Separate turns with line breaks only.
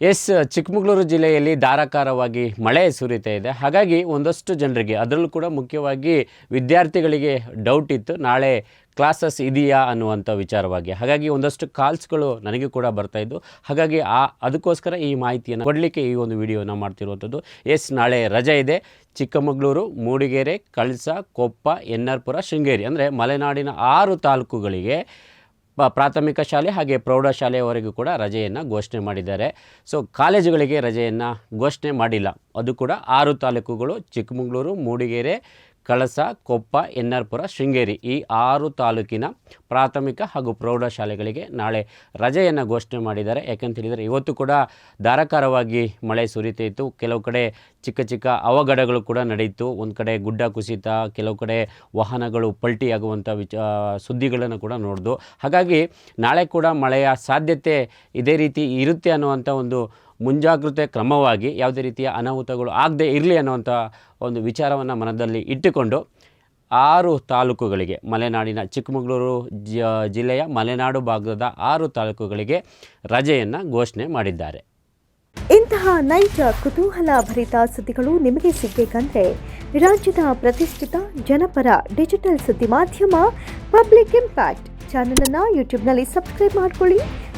S, Chikkamagaluru ಜಿಲ್ಲೆಯಲ್ಲಿ ಧಾರಾಕಾರವಾಗಿ ಮಳೆ ಸುರಿತಾ ಇದೆ. ಹಾಗಾಗಿ ಒಂದಷ್ಟು ಜನರಿಗೆ, ಅದರಲ್ಲೂ ಕೂಡ ಮುಖ್ಯವಾಗಿ ವಿದ್ಯಾರ್ಥಿಗಳಿಗೆ ಡೌಟ್ ಇತ್ತು. ನಾಳೆ ಕ್ಲಾಸಸ್ ಇದೆಯಾ ಅನ್ನುವಂಥ ವಿಚಾರವಾಗಿ. ಹಾಗಾಗಿ ಒಂದಷ್ಟು ಕಾಲ್ಸ್ಗಳು ನನಗೆ ಕೂಡ ಬರ್ತಾ ಇದ್ದು ಹಾಗಾಗಿ ಆ, ಅದಕ್ಕೋಸ್ಕರ ಈ ಮಾಹಿತಿಯನ್ನು ಕೊಡಲಿಕ್ಕೆ ಈ ಒಂದು ವಿಡಿಯೋನ ಮಾಡ್ತಿರುವಂಥದ್ದು. ಎಸ್, ನಾಳೆ ರಜೆ ಇದೆ. ಚಿಕ್ಕಮಗಳೂರು, ಮೂಡಿಗೆರೆ, ಕಳಸ, ಕೊಪ್ಪ ಎನ್ನರ್ಪುರ ಶೃಂಗೇರಿ, ಅಂದರೆ ಮಲೆನಾಡಿನ ಆರು ತಾಲೂಕುಗಳಿಗೆ ಪ್ರಾಥಮಿಕ ಶಾಲೆ ಹಾಗೆ ಪ್ರೌಢಶಾಲೆಯವರೆಗೂ ಕೂಡ ರಜೆಯನ್ನು ಘೋಷಣೆ ಮಾಡಿದ್ದಾರೆ. ಸೊ ಕಾಲೇಜುಗಳಿಗೆ ರಜೆಯನ್ನು ಘೋಷಣೆ ಮಾಡಿಲ್ಲ. ಅದು ಕೂಡ ಆರು ತಾಲೂಕುಗಳು, ಚಿಕ್ಕಮಗಳೂರು, ಮೂಡಿಗೆರೆ ಕಳಸ, ಕೊಪ್ಪ ಎನ್ನರ್ಪುರ ಶೃಂಗೇರಿ ಈ ಆರು ತಾಲೂಕಿನ ಪ್ರಾಥಮಿಕ ಹಾಗೂ ಪ್ರೌಢಶಾಲೆಗಳಿಗೆ ನಾಳೆ ರಜೆಯನ್ನು ಘೋಷಣೆ ಮಾಡಿದ್ದಾರೆ. ಯಾಕಂತೇಳಿದರೆ ಇವತ್ತು ಕೂಡ ಧಾರಾಕಾರವಾಗಿ ಮಳೆ ಸುರಿತಾ ಇತ್ತು ಕೆಲವು ಕಡೆ ಚಿಕ್ಕ ಚಿಕ್ಕ ಅವಘಡಗಳು ಕೂಡ ನಡೆಯಿತು ಒಂದು ಕಡೆ ಗುಡ್ಡ ಕುಸಿತ, ಕೆಲವು ಕಡೆ ವಾಹನಗಳು ಪಲ್ಟಿಯಾಗುವಂಥ ವಿಚ ಸುದ್ದಿಗಳನ್ನು ಕೂಡ ನೋಡ್ದು. ಹಾಗಾಗಿ ನಾಳೆ ಕೂಡ ಮಳೆಯ ಸಾಧ್ಯತೆ ಇದೇ ರೀತಿ ಇರುತ್ತೆ ಅನ್ನುವಂಥ ಒಂದು ಮುಂಜಾಗ್ರತೆ ಕ್ರಮವಾಗಿ ಯಾವುದೇ ರೀತಿಯ ಅನಾಹುತಗಳು ಆಗದೆ ಇರಲಿ ಅನ್ನುವಂಥ ಒಂದು ವಿಚಾರವನ್ನು ಮನದಲ್ಲಿ ಇಟ್ಟುಕೊಂಡು ಆರು ತಾಲೂಕುಗಳಿಗೆ, ಮಲೆನಾಡಿನ ಚಿಕ್ಕಮಗಳೂರು ಜಿಲ್ಲೆಯ ಮಲೆನಾಡು ಭಾಗದ ಆರು ತಾಲೂಕುಗಳಿಗೆ ರಜೆಯನ್ನು ಘೋಷಣೆ ಮಾಡಿದ್ದಾರೆ.
ಇಂತಹ ನೈಜ ಕುತೂಹಲ ಭರಿತ ಸುದ್ದಿಗಳು ನಿಮಗೆ ಸಿಗಬೇಕಂದ್ರೆ ರಾಜ್ಯದ ಪ್ರತಿಷ್ಠಿತ ಜನಪರ ಡಿಜಿಟಲ್ ಸುದ್ದಿ ಮಾಧ್ಯಮ ಪಬ್ಲಿಕ್ ಇಂಪ್ಯಾಕ್ಟ್ ಚಾನೆಲ್ ಅನ್ನ ಯೂಟ್ಯೂಬ್ನಲ್ಲಿ ಸಬ್ಸ್ಕ್ರೈಬ್ ಮಾಡ್ಕೊಳ್ಳಿ.